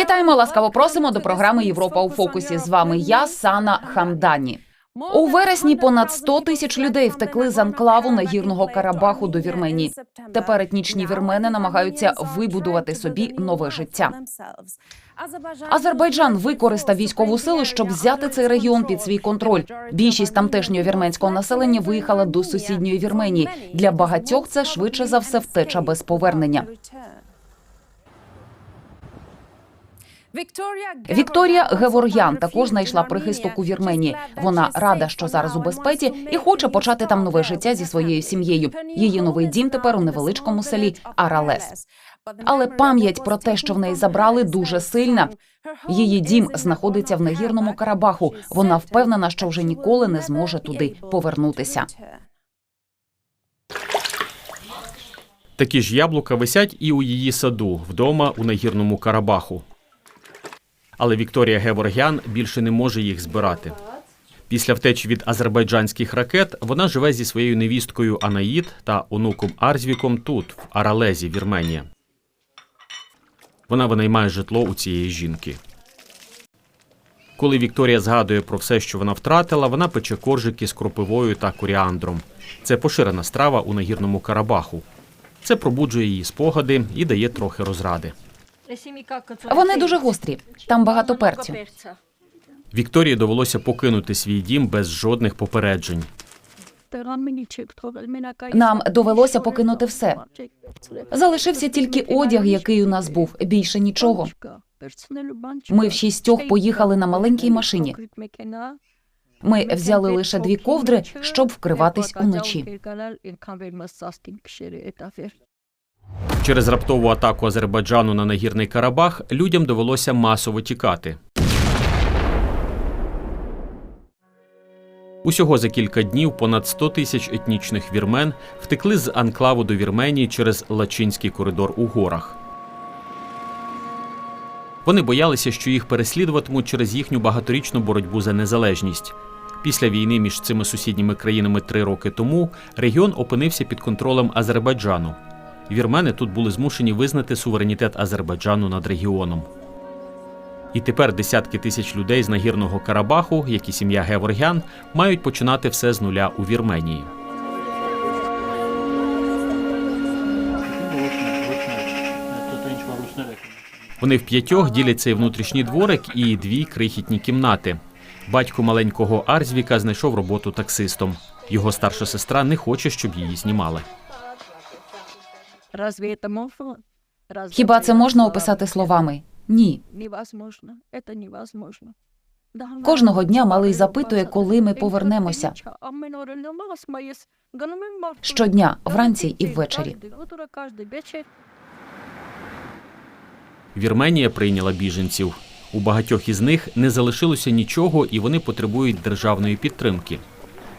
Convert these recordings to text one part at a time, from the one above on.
Вітаємо, ласкаво просимо до програми Європа у фокусі. З вами я, Сана Хамдані. У вересні понад 100 тисяч людей втекли з анклаву нагірного Карабаху до Вірменії. Тепер етнічні вірмени намагаються вибудувати собі нове життя. Азербайджан використав військову силу, щоб взяти цей регіон під свій контроль. Більшість тамтешнього вірменського населення виїхала до сусідньої Вірменії. Для багатьох це швидше за все втеча без повернення. Вікторія Геворгян також знайшла прихисток у Вірменії. Вона рада, що зараз у безпеці, і хоче почати там нове життя зі своєю сім'єю. Її новий дім тепер у невеличкому селі Аралес. Але пам'ять про те, що в неї забрали, дуже сильна. Її дім знаходиться в нагірному Карабаху. Вона впевнена, що вже ніколи не зможе туди повернутися. Такі ж яблука висять і у її саду вдома у нагірному Карабаху. Але Вікторія Геворгян більше не може їх збирати. Після втечі від азербайджанських ракет вона живе зі своєю невісткою Анаїд та онуком Арзвіком тут, в Аралезі, Вірменія. Вона винаймає житло у цієї жінки. Коли Вікторія згадує про все, що вона втратила, вона пече коржики з кропивою та коріандром. Це поширена страва у нагірному Карабаху. Це пробуджує її спогади і дає трохи розради. Вони дуже гострі. Там багато перцю. Вікторії довелося покинути свій дім без жодних попереджень. Нам довелося покинути все. Залишився тільки одяг, який у нас був. Більше нічого. Ми в шістьох поїхали на маленькій машині. Ми взяли лише дві ковдри, щоб вкриватись уночі. Через раптову атаку Азербайджану на нагірний Карабах людям довелося масово тікати. Усього за кілька днів понад 100 тисяч етнічних вірмен втекли з анклаву до Вірменії через Лачинський коридор у горах. Вони боялися, що їх переслідуватимуть через їхню багаторічну боротьбу за незалежність. Після війни між цими сусідніми країнами три роки тому регіон опинився під контролем Азербайджану. Вірмени тут були змушені визнати суверенітет Азербайджану над регіоном. І тепер десятки тисяч людей з нагірного Карабаху, як і сім'я Геворгян, мають починати все з нуля у Вірменії. Вони в п'ятьох ділять цей внутрішній дворик і дві крихітні кімнати. Батько маленького Арзвіка знайшов роботу таксистом. Його старша сестра не хоче, щоб її знімали. Хіба это це можна описати словами? Ні. Невозможно. Это невозможно. Да, Кожного дня малий запитує, коли ми повернемося. Щодня, вранці і ввечері. Вірменія прийняла біженців. У багатьох із них не залишилося нічого, і вони потребують державної підтримки.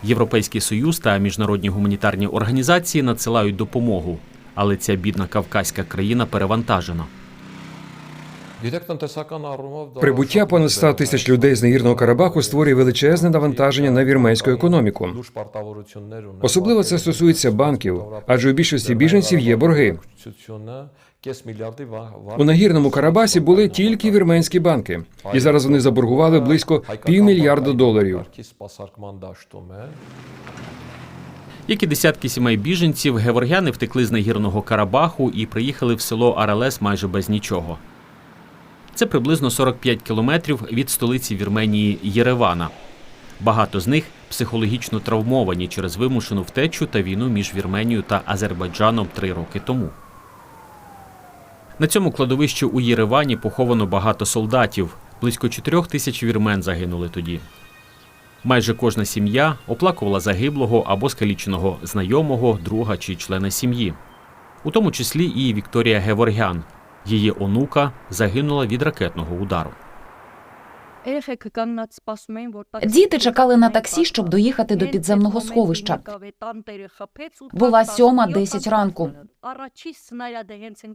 Європейський союз та міжнародні гуманітарні організації надсилають допомогу, але ця бідна кавказька країна перевантажена. Прибуття понад 100 тисяч людей з нагірного Карабаху створює величезне навантаження на вірменську економіку. Особливо це стосується банків, адже у більшості біженців є борги. У нагірному Карабасі були тільки вірменські банки, і зараз вони заборгували близько півмільярда доларів. Як і десятки сімей біженців, геворгяни втекли з нагірного Карабаху і приїхали в село Аралес майже без нічого. Це приблизно 45 кілометрів від столиці Вірменії Єревана. Багато з них психологічно травмовані через вимушену втечу та війну між Вірменією та Азербайджаном три роки тому. На цьому кладовищі у Єревані поховано багато солдатів. Близько 4 тисяч вірмен загинули тоді. Майже кожна сім'я оплакувала загиблого або скаліченого знайомого, друга чи члена сім'ї, у тому числі і Вікторія Геворгян. Її онука загинула від ракетного удару. Діти чекали на таксі, щоб доїхати до підземного сховища. Була сьома, десять ранку.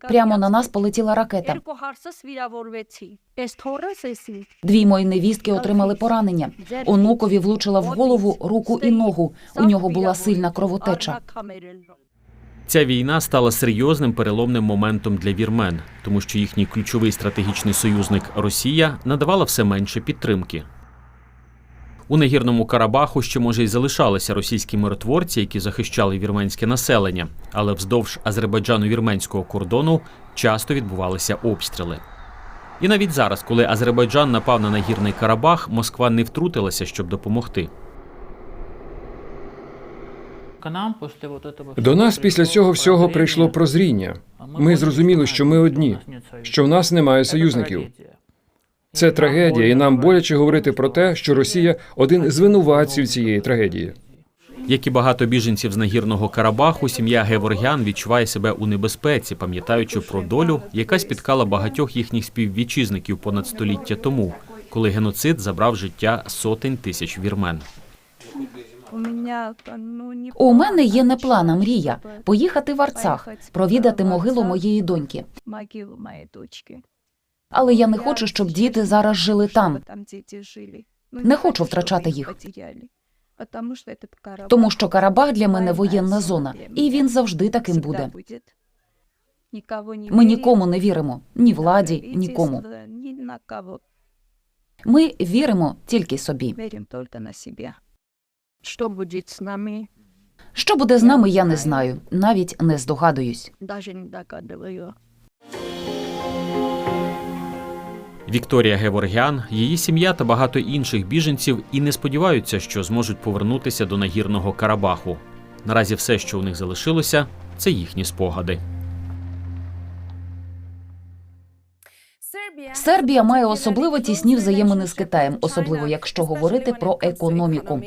Прямо на нас полетіла ракета. Дві мої невістки отримали поранення. Онукові влучила в голову, руку і ногу. У нього була сильна кровотеча. Ця війна стала серйозним переломним моментом для вірмен, тому що їхній ключовий стратегічний союзник Росія надавала все менше підтримки. У нагірному Карабаху ще може й залишалися російські миротворці, які захищали вірменське населення, але вздовж азербайджано-вірменського кордону часто відбувалися обстріли. І навіть зараз, коли Азербайджан напав на нагірний Карабах, Москва не втрутилася, щоб допомогти. До нас після цього всього прийшло прозріння. Ми зрозуміли, що ми одні, що в нас немає союзників. Це трагедія, і нам боляче говорити про те, що Росія один з винуватців цієї трагедії. Як і багато біженців з нагірного Карабаху, сім'я Геворгян відчуває себе у небезпеці, пам'ятаючи про долю, яка спіткала багатьох їхніх співвітчизників понад століття тому, коли геноцид забрав життя сотень тисяч вірмен. У меня, ну, не У мене є не план, а мрія поїхати в Арцах, провідати могилу моєї доньки. могилу моей дочки. Але я не хочу, щоб діти зараз жили там. Чтобы там дети жили. Ну, Не хочу чтобы втрачати их їх. потеряли. Потому что этот Карабах Тому що Карабах для мене военная воєнна зона, і він завжди таким всегда буде. будет. Никого не Ми верим, нікому не віримо, ні владі, правительству, нікому. Ни на кого. Ми віримо тільки собі. Что будет с нами, Що буде з нами, я не знаю, навіть не здогадуюсь. даже не догадываю. Вікторія Геворгян, її сім'я та багато інших біженців і не сподіваються, що зможуть повернутися до нагірного Карабаху. Наразі все, що у них залишилося, це їхні спогади. Сербія має особливо тісні взаємини з Китаєм, особливо якщо говорити про економіку.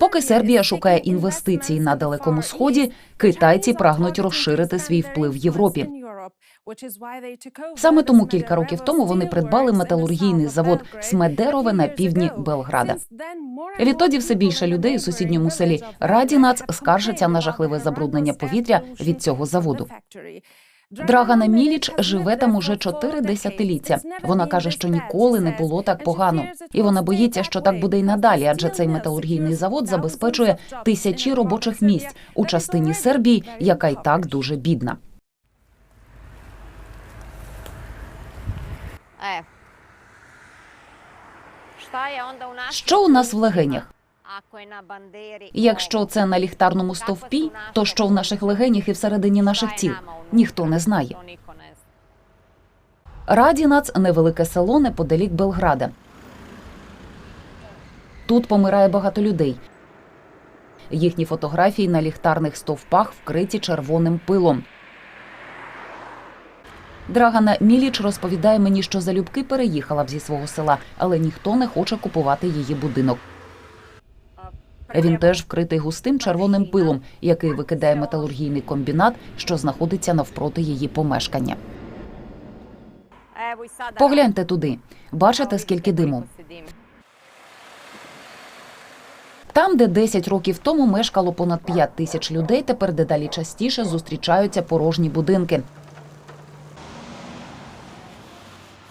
Поки Сербія шукає інвестицій на далекому сході, китайці прагнуть розширити свій вплив в Європі. Саме тому кілька років тому вони придбали металургійний завод Смедерове на півдні Белграда. Відтоді все більше людей у сусідньому селі Радінац скаржаться на жахливе забруднення повітря від цього заводу. Драгана Міліч живе там уже чотири десятиліття. Вона каже, що ніколи не було так погано, і вона боїться, що так буде й надалі, адже цей металургійний завод забезпечує тисячі робочих місць у частині Сербії, яка й так дуже бідна. Е. Що у нас в легенях? Якщо це на ліхтарному стовпі, то що в наших легенях і всередині наших тіл ніхто не знає. Радінац невелике село неподалік Белграда. Тут помирає багато людей. Їхні фотографії на ліхтарних стовпах вкриті червоним пилом. Драгана Міліч розповідає мені, що залюбки переїхала б зі свого села, але ніхто не хоче купувати її будинок. Він теж вкритий густим червоним пилом, який викидає металургійний комбінат, що знаходиться навпроти її помешкання. Погляньте туди. Бачите, скільки диму? Там, де 10 років тому мешкало понад 5 тисяч людей, тепер дедалі частіше зустрічаються порожні будинки.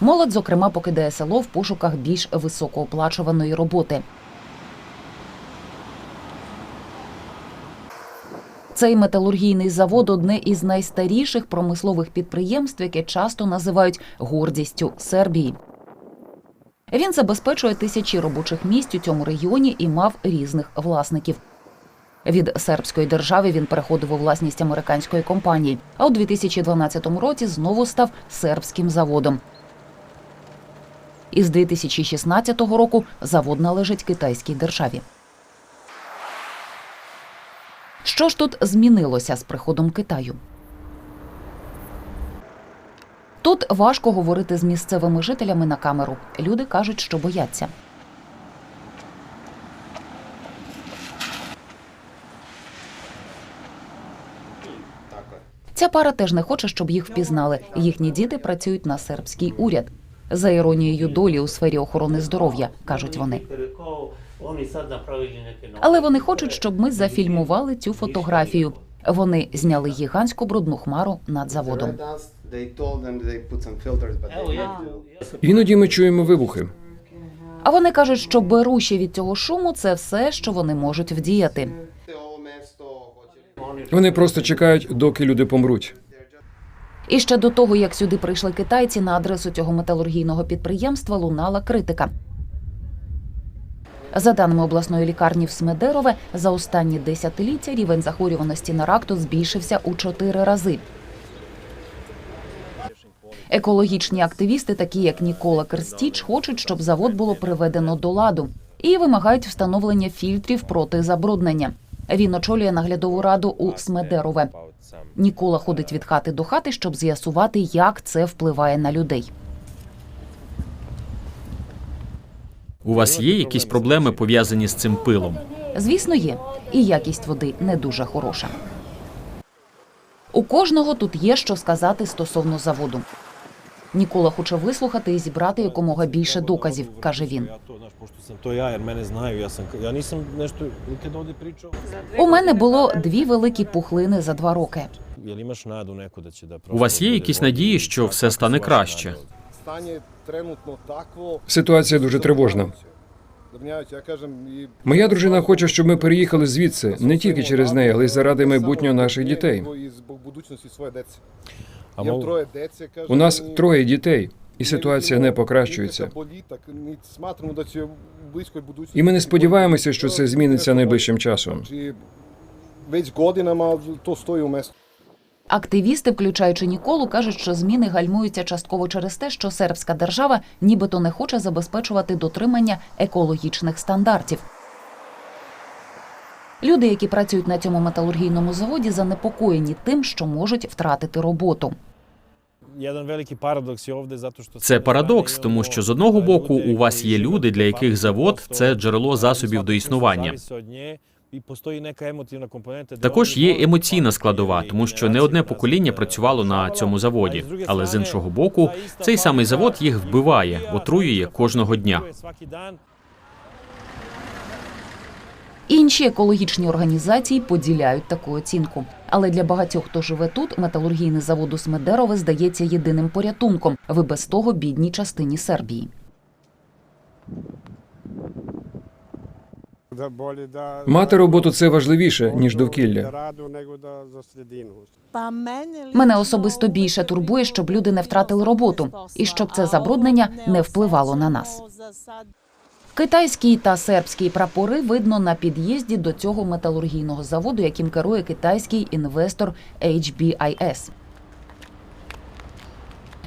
Молодь, зокрема, покидає село в пошуках більш високооплачуваної роботи. Цей металургійний завод одне із найстаріших промислових підприємств, яке часто називають гордістю Сербії. Він забезпечує тисячі робочих місць у цьому регіоні і мав різних власників. Від сербської держави він переходив у власність американської компанії, а у 2012 році знову став сербським заводом. Із 2016 року завод належить китайській державі. Що ж тут змінилося з приходом Китаю? Тут важко говорити з місцевими жителями на камеру. Люди кажуть, що бояться. Ця пара теж не хоче, щоб їх впізнали. Їхні діти працюють на сербський уряд. За іронією долі у сфері охорони здоров'я, кажуть вони. Але вони хочуть, щоб ми зафільмували цю фотографію. Вони зняли гігантську брудну хмару над заводом. Іноді ми чуємо вибухи. А вони кажуть, що беруші від цього шуму це все, що вони можуть вдіяти. Вони просто чекають, доки люди помруть. І ще до того, як сюди прийшли китайці, на адресу цього металургійного підприємства лунала критика. За даними обласної лікарні в Смедерове, за останні десятиліття рівень захворюваності на рак тут збільшився у чотири рази. Екологічні активісти, такі як Нікола Керстіч, хочуть, щоб завод було приведено до ладу і вимагають встановлення фільтрів проти забруднення. Він очолює наглядову раду у Смедерове. Нікола ходить від хати до хати, щоб з'ясувати, як це впливає на людей. У вас є якісь проблеми пов'язані з цим пилом? Звісно, є, і якість води не дуже хороша. У кожного тут є що сказати стосовно заводу. Нікола хоче вислухати і зібрати якомога більше доказів, каже він. У мене було дві великі пухлини за два роки. У вас є якісь надії, що все стане краще? Стане тренутно такво. Ситуація дуже тривожна. Моя дружина хоче, щоб ми переїхали звідси не тільки через неї, але й заради майбутнього наших дітей. У нас троє дітей, і ситуація не покращується. І ми не сподіваємося, що це зміниться найближчим часом. Активісти, включаючи Ніколу, кажуть, що зміни гальмуються частково через те, що сербська держава нібито не хоче забезпечувати дотримання екологічних стандартів. Люди, які працюють на цьому металургійному заводі, занепокоєні тим, що можуть втратити роботу. Це парадокс, тому що з одного боку у вас є люди, для яких завод це джерело засобів до існування. Також є емоційна складова, тому що не одне покоління працювало на цьому заводі. Але з іншого боку, цей самий завод їх вбиває, отруює кожного дня. Інші екологічні організації поділяють таку оцінку. Але для багатьох, хто живе тут, металургійний завод у Смедерове здається єдиним порятунком в і без того бідній частині Сербії. Мати роботу це важливіше ніж довкілля. Мене особисто більше турбує, щоб люди не втратили роботу і щоб це забруднення не впливало на нас. Китайські та сербські прапори видно на під'їзді до цього металургійного заводу, яким керує китайський інвестор HBIS.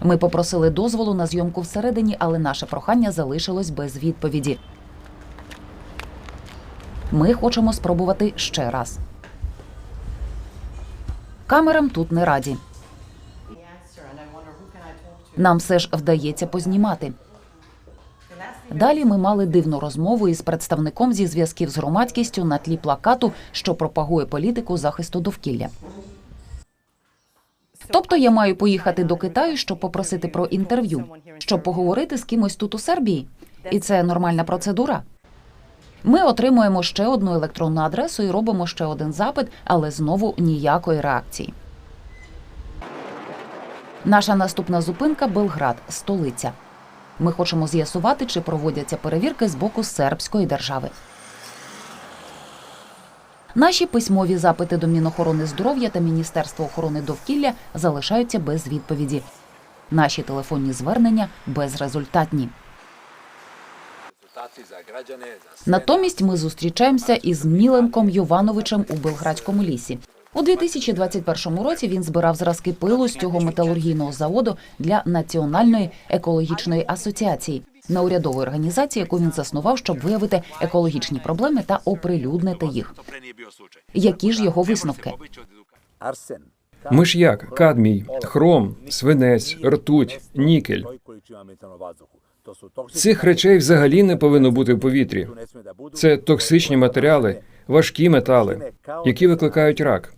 Ми попросили дозволу на зйомку всередині, але наше прохання залишилось без відповіді. Ми хочемо спробувати ще раз. Камерам тут не раді. Нам все ж вдається познімати. Далі ми мали дивну розмову із представником зі зв'язків з громадськістю на тлі плакату, що пропагує політику захисту довкілля. Тобто я маю поїхати до Китаю, щоб попросити про інтерв'ю, щоб поговорити з кимось тут у Сербії. І це нормальна процедура. Ми отримуємо ще одну електронну адресу і робимо ще один запит, але знову ніякої реакції. Наша наступна зупинка Белград, столиця. Ми хочемо з'ясувати, чи проводяться перевірки з боку сербської держави. Наші письмові запити до Мінохорони здоров'я та Міністерства охорони довкілля залишаються без відповіді. Наші телефонні звернення безрезультатні. Натомість ми зустрічаємося із Міленком Йовановичем у Белградському лісі. У 2021 році він збирав зразки пилу з цього металургійного заводу для Національної екологічної асоціації, неурядової організації, яку він заснував, щоб виявити екологічні проблеми та оприлюднити їх. Які ж його висновки? Миш'як, кадмій, хром, свинець, ртуть, нікель. Цих речей взагалі не повинно бути в повітрі. Це токсичні матеріали, важкі метали, які викликають рак.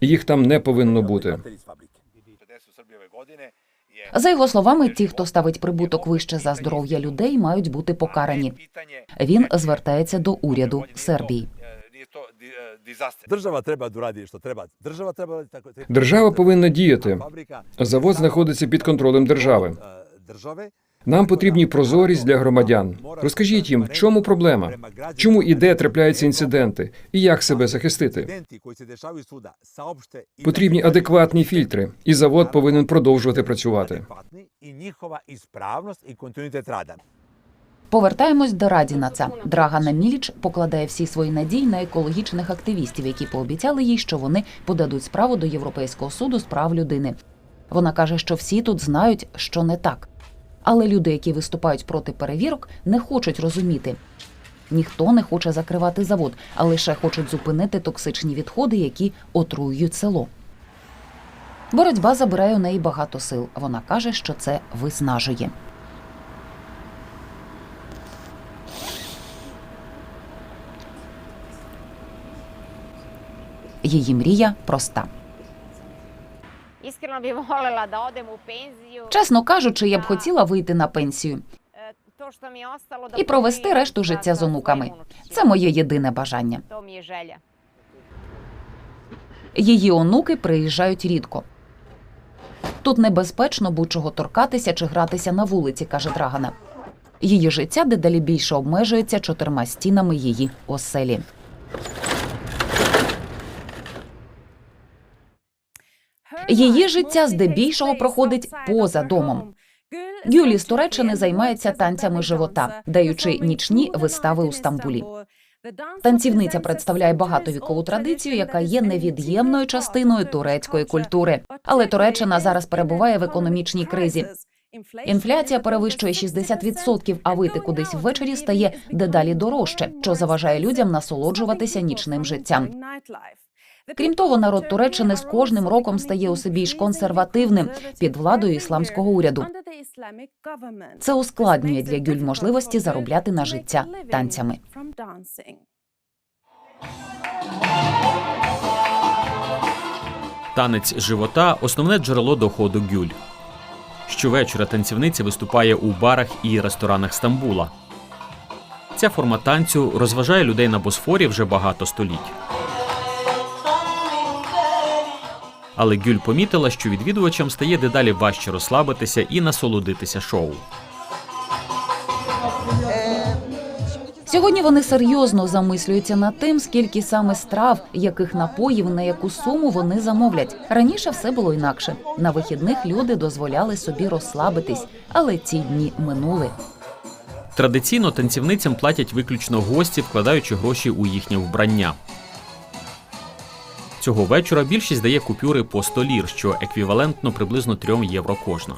Їх там не повинно бути. За його словами, ті, хто ставить прибуток вище за здоров'я людей, мають бути покарані. Він звертається до уряду Сербії. Da uradi što treba. Država treba tako Держава повинна діяти. Завод знаходиться під контролем держави. e, države Нам потрібні прозорість для громадян. Розкажіть їм, в чому проблема, чому і де трапляються інциденти, і як себе захистити. Потрібні адекватні фільтри, і завод повинен продовжувати працювати. Повертаємось до Радінаца. Драгана Міліч покладає всі свої надії на екологічних активістів, які пообіцяли їй, що вони подадуть справу до Європейського суду з прав людини. Вона каже, що всі тут знають, що не так. Але люди, які виступають проти перевірок, не хочуть розуміти. Ніхто не хоче закривати завод, а лише хочуть зупинити токсичні відходи, які отруюють село. Боротьба забирає у неї багато сил. Вона каже, що це виснажує. Її мрія проста. Iskreno bih voljela da odem u penziju. Чесно кажучи, я б хотіла вийти на пенсію і провести решту життя з онуками. Це моє єдине бажання. Її онуки приїжджають рідко. Тут небезпечно будь-чого торкатися чи гратися на вулиці, каже Драгана. Її життя дедалі більше обмежується чотирма стінами її оселі. Її життя здебільшого проходить поза домом. Гюлі з Туреччини займається танцями живота, даючи нічні вистави у Стамбулі. Танцівниця представляє багатовікову традицію, яка є невід'ємною частиною турецької культури. Але Туреччина зараз перебуває в економічній кризі. Інфляція перевищує 60%, а вийти кудись ввечері стає дедалі дорожче, що заважає людям насолоджуватися нічним життям. Крім того, народ Туреччини з кожним роком стає усе більш консервативним під владою ісламського уряду. Це ускладнює для Гюль можливості заробляти на життя танцями. Танець живота основне джерело доходу Гюль. Щовечора танцівниця виступає у барах і ресторанах Стамбула. Ця форма танцю розважає людей на Босфорі вже багато століть. Але Гюль помітила, що відвідувачам стає дедалі важче розслабитися і насолодитися шоу. Сьогодні вони серйозно замислюються над тим, скільки саме страв, яких напоїв, на яку суму вони замовлять. Раніше все було інакше. На вихідних люди дозволяли собі розслабитись, але ці дні минули. Традиційно танцівницям платять виключно гості, вкладаючи гроші у їхнє вбрання. Цього вечора більшість дає купюри по 100 лір, що еквівалентно приблизно 3 євро кожна.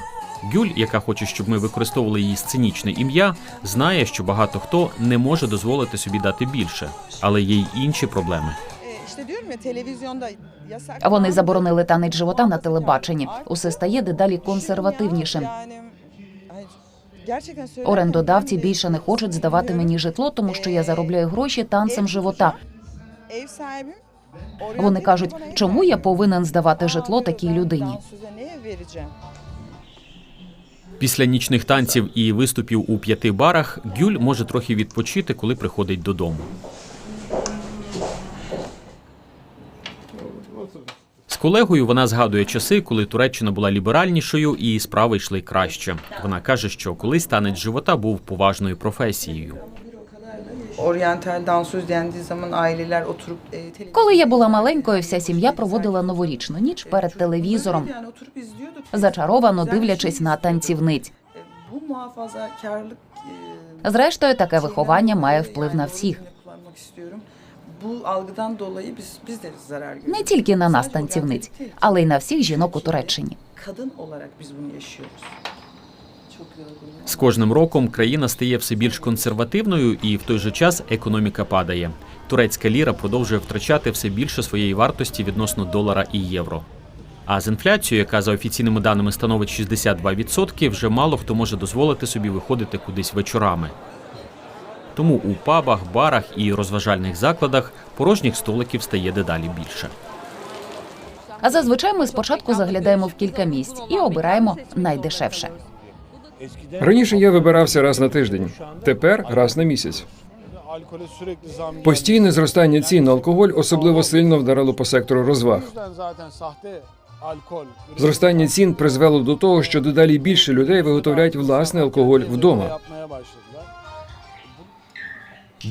Гюль, яка хоче, щоб ми використовували її сценічне ім'я, знає, що багато хто не може дозволити собі дати більше, але є й інші проблеми. Вони заборонили танець живота на телебаченні. Усе стає дедалі консервативнішим. Орендодавці більше не хочуть здавати мені житло, тому що я заробляю гроші танцем живота. Вони кажуть, чому я повинен здавати житло такій людині? Після нічних танців і виступів у п'яти барах Гюль може трохи відпочити, коли приходить додому. З колегою вона згадує часи, коли Туреччина була ліберальнішою і справи йшли краще. Вона каже, що колись танець живота був поважною професією. Oryantal dansöz dendiği zaman aileler oturup e. Коли я була маленькою, вся сім'я проводила новорічну ніч перед телевізором, Yani oturup зачаровано дивлячись на танцівниць. E, Bu e, Зрештою, таке виховання має вплив на всіх. kullanmak istiyorum. Bu algıdan dolayı biz biz de zarar görüyoruz. Не тільки на нас, танцівниць, але й на всіх жінок у Туреччині. Kadın olarak biz bunu yaşıyoruz. З кожним роком країна стає все більш консервативною, і в той же час економіка падає. Турецька ліра продовжує втрачати все більше своєї вартості відносно долара і євро. А з інфляцією, яка за офіційними даними становить 62%, вже мало хто може дозволити собі виходити кудись вечорами. Тому у пабах, барах і розважальних закладах порожніх столиків стає дедалі більше. А зазвичай ми спочатку заглядаємо в кілька місць і обираємо найдешевше. Раніше я вибирався раз на тиждень, тепер раз на місяць. Постійне зростання цін на алкоголь особливо сильно вдарило по сектору розваг. Зростання цін призвело до того, що дедалі більше людей виготовляють власний алкоголь вдома.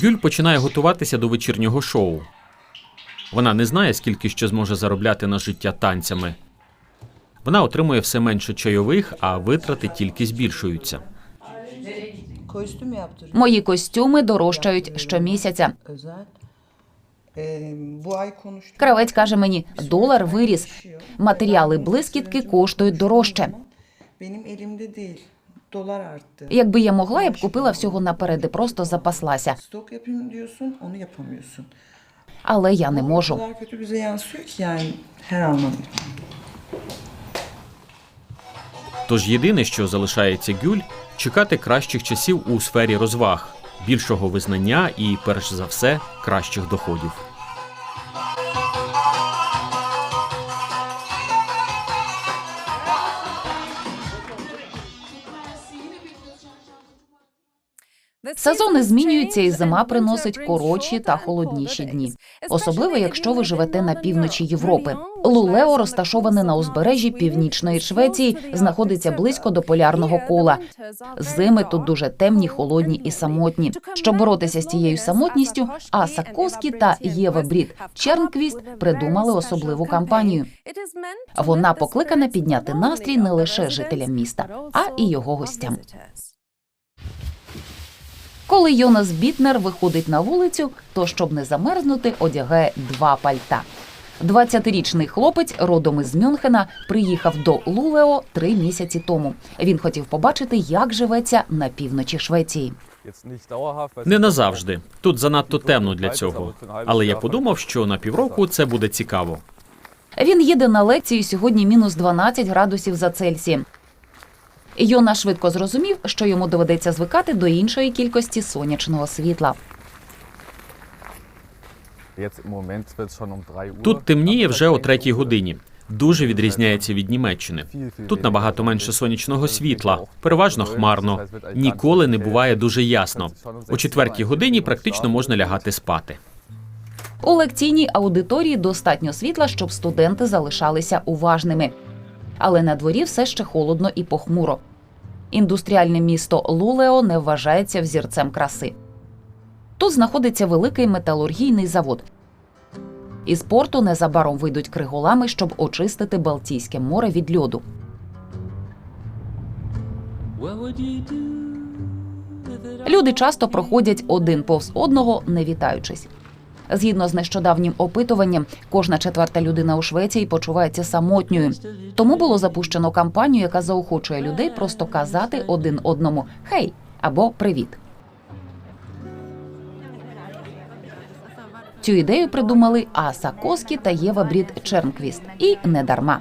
Гюль починає готуватися до вечірнього шоу. Вона не знає, скільки ще зможе заробляти на життя танцями. Вона отримує все менше чайових, а витрати тільки збільшуються. Мої костюми дорожчають щомісяця. Кравець каже мені, долар виріс. Матеріали блискітки коштують дорожче. Якби я могла, я б купила всього наперед і просто запаслася. Але я не можу. Тож єдине, що залишається Гюль, чекати кращих часів у сфері розваг, більшого визнання і, перш за все, кращих доходів. Сезони змінюються, і зима приносить коротші та холодніші дні. Особливо, якщо ви живете на півночі Європи. Лулео розташоване на узбережжі північної Швеції, знаходиться близько до полярного кола. Зими тут дуже темні, холодні і самотні. Щоб боротися з цією самотністю, Аса Коскі та Єва Брід Чернквіст придумали особливу кампанію. Вона покликана підняти настрій не лише жителям міста, а і його гостям. Коли Йонас Бітнер виходить на вулицю, то щоб не замерзнути, одягає два пальта. 20-річний хлопець родом із Мюнхена приїхав до Лулео три місяці тому. Він хотів побачити, як живеться на півночі Швеції. Не назавжди. Тут занадто темно для цього. Але я подумав, що на півроку це буде цікаво. Він їде на лекцію сьогодні мінус 12 градусів за Цельсієм. Йона швидко зрозумів, що йому доведеться звикати до іншої кількості сонячного світла. Тут темніє вже о третій годині. Дуже відрізняється від Німеччини. Тут набагато менше сонячного світла, переважно хмарно. Ніколи не буває дуже ясно. О четвертій годині практично можна лягати спати. У лекційній аудиторії достатньо світла, щоб студенти залишалися уважними. Але на дворі все ще холодно і похмуро. Індустріальне місто Лулео не вважається взірцем краси. Тут знаходиться великий металургійний завод. Із порту незабаром вийдуть криголами, щоб очистити Балтійське море від льоду. Люди часто проходять один повз одного, не вітаючись. Згідно з нещодавнім опитуванням, кожна четверта людина у Швеції почувається самотньою. Тому було запущено кампанію, яка заохочує людей просто казати один одному Хей або Привіт. Цю ідею придумали Аса Коскі та Єва Брід Чернквіст. І не дарма.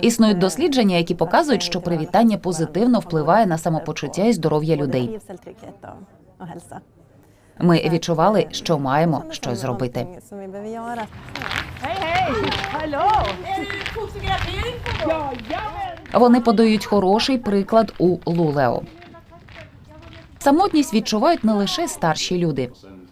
Існують дослідження, які показують, що привітання позитивно впливає на самопочуття і здоров'я людей. Ми відчували, що маємо щось зробити. Вони подають хороший приклад у Лулео. Самотність відчувають не лише старші люди.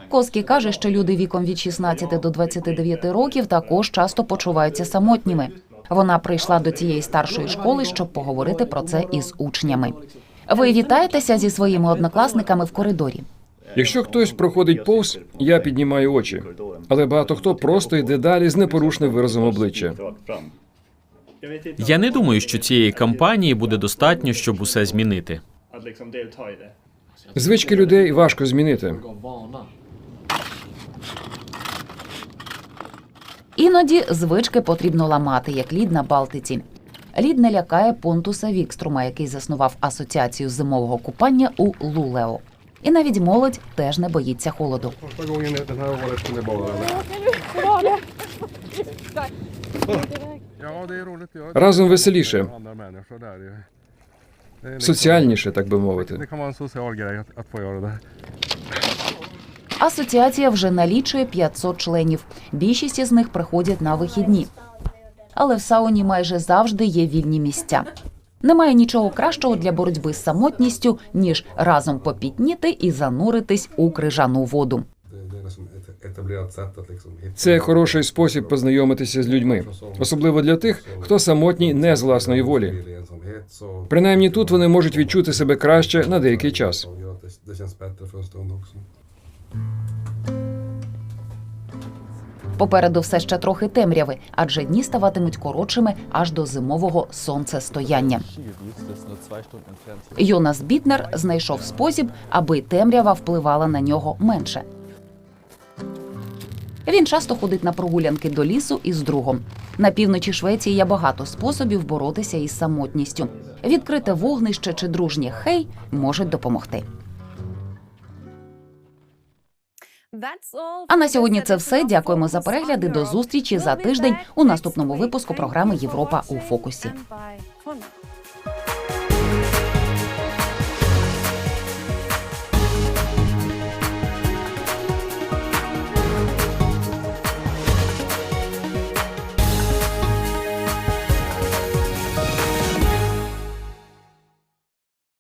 Коскі каже, що люди віком від 16 до 29 років також часто почуваються самотніми. Вона прийшла до цієї старшої школи, щоб поговорити про це із учнями. Ви вітаєтеся зі своїми однокласниками в коридорі. Якщо хтось проходить повз, я піднімаю очі. Але багато хто просто йде далі з непорушним виразом обличчя. Я не думаю, що цієї кампанії буде достатньо, щоб усе змінити. Звички людей важко змінити. Іноді звички потрібно ламати, як лід на Балтиці. Лід не лякає Понтуса Вікструма, який заснував асоціацію зимового купання у Лулео. І навіть молодь теж не боїться холоду. Разом веселіше, соціальніше, так би мовити. Асоціація вже налічує 500 членів. Більшість із них приходять на вихідні. Але в сауні майже завжди є вільні місця. Немає нічого кращого для боротьби з самотністю, ніж разом попітніти і зануритись у крижану воду. Це хороший спосіб познайомитися з людьми, особливо для тих, хто самотній не з власної волі. Принаймні тут вони можуть відчути себе краще на деякий час. Попереду все ще трохи темряви, адже дні ставатимуть коротшими аж до зимового сонцестояння. Йонас Бітнер знайшов спосіб, аби темрява впливала на нього менше. Він часто ходить на прогулянки до лісу із другом. На півночі Швеції є багато способів боротися із самотністю. Відкрите вогнище чи дружнє хей можуть допомогти. А на сьогодні це все. Дякуємо за перегляди. До зустрічі за тиждень у наступному випуску програми Європа у фокусі.